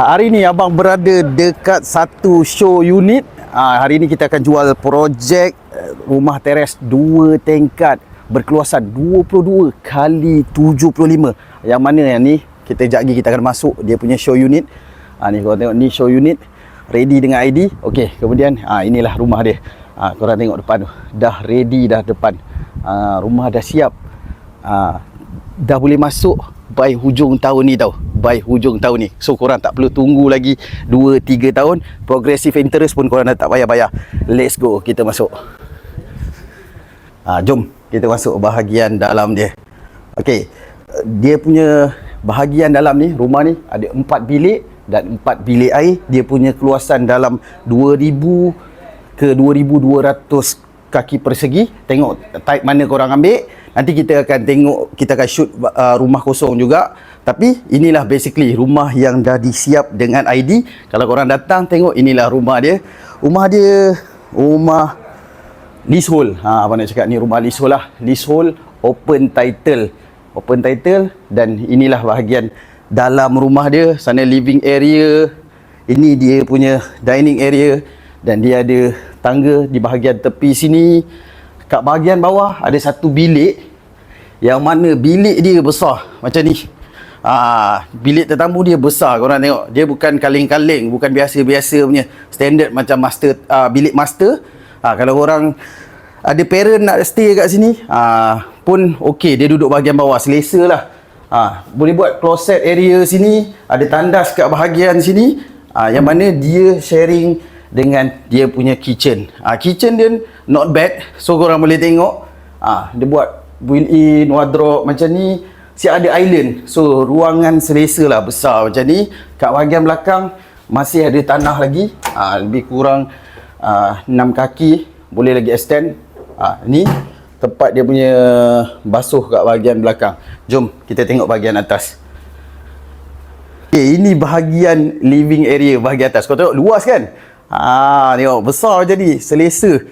Hari ni abang berada dekat satu show unit. Ha, hari ni kita akan jual projek eh, rumah teres dua tingkat berkeluasan 22 kali 75. Yang mana yang ni kita sekejap lagi kita akan masuk dia punya show unit. Ha, ni korang tengok ni show unit ready dengan ID. Okey, kemudian ha, inilah rumah dia. Ha, korang tengok depan tu. Dah ready dah depan. Ha, rumah dah siap. Ha, dah boleh masuk by hujung tahun ni tau by hujung tahun ni. So korang tak perlu tunggu lagi 2-3 tahun. Progressive interest pun korang dah tak payah bayar let's go kita masuk. Ha, jom kita masuk bahagian dalam dia. Ok dia punya bahagian dalam ni rumah ni ada 4 bilik dan 4 bilik air. Dia punya keluasan dalam 2000 ke 2200 kaki persegi. Tengok type mana korang ambil Nanti kita akan tengok, kita akan shoot uh, rumah kosong juga. Tapi inilah basically rumah yang dah disiap dengan ID. Kalau korang datang tengok inilah rumah dia. Rumah dia rumah leasehold. Ha apa nak cakap ni rumah leasehold lah. Leasehold open title. Open title dan inilah bahagian dalam rumah dia, sana living area. Ini dia punya dining area dan dia ada tangga di bahagian tepi sini. Kat bahagian bawah ada satu bilik yang mana bilik dia besar macam ni. Ah, bilik tetamu dia besar korang tengok. Dia bukan kaleng-kaleng, bukan biasa-biasa punya standard macam master ah, bilik master. Ah, kalau orang ada parent nak stay kat sini, ah, pun okey dia duduk bahagian bawah selesa lah. Ah, boleh buat closet area sini, ada tandas kat bahagian sini. Ah, yang mana dia sharing dengan dia punya kitchen. Ah, kitchen dia not bad. So korang boleh tengok. Ah, dia buat built-in wardrobe macam ni. Si ada island. So ruangan selesa lah besar macam ni. Kat bahagian belakang masih ada tanah lagi. Ah, lebih kurang ah, 6 kaki. Boleh lagi extend. Ah, ni tempat dia punya basuh kat bahagian belakang. Jom kita tengok bahagian atas. Okay, ini bahagian living area bahagian atas. Kau tengok luas kan? Ah, tengok besar jadi selesa.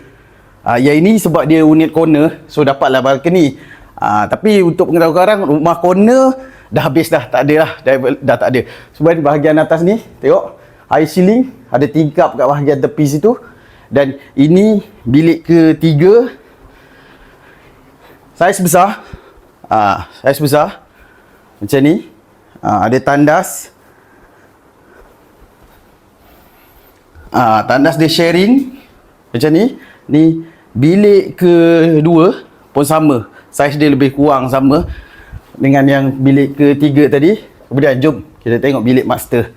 Ah, yang ini sebab dia unit corner, so dapatlah balcony. Ah, tapi untuk pengetahuan korang, rumah corner dah habis dah, tak ada lah, dah, dah tak ada. Sebab bahagian atas ni, tengok high ceiling, ada tingkap kat bahagian tepi situ. Dan ini bilik ketiga. Saiz besar. Ah, saiz besar. Macam ni. Ah, ada tandas. Ah, tandas dia sharing macam ni. Ni bilik kedua pun sama. Saiz dia lebih kurang sama dengan yang bilik ketiga tadi. Kemudian jom kita tengok bilik master.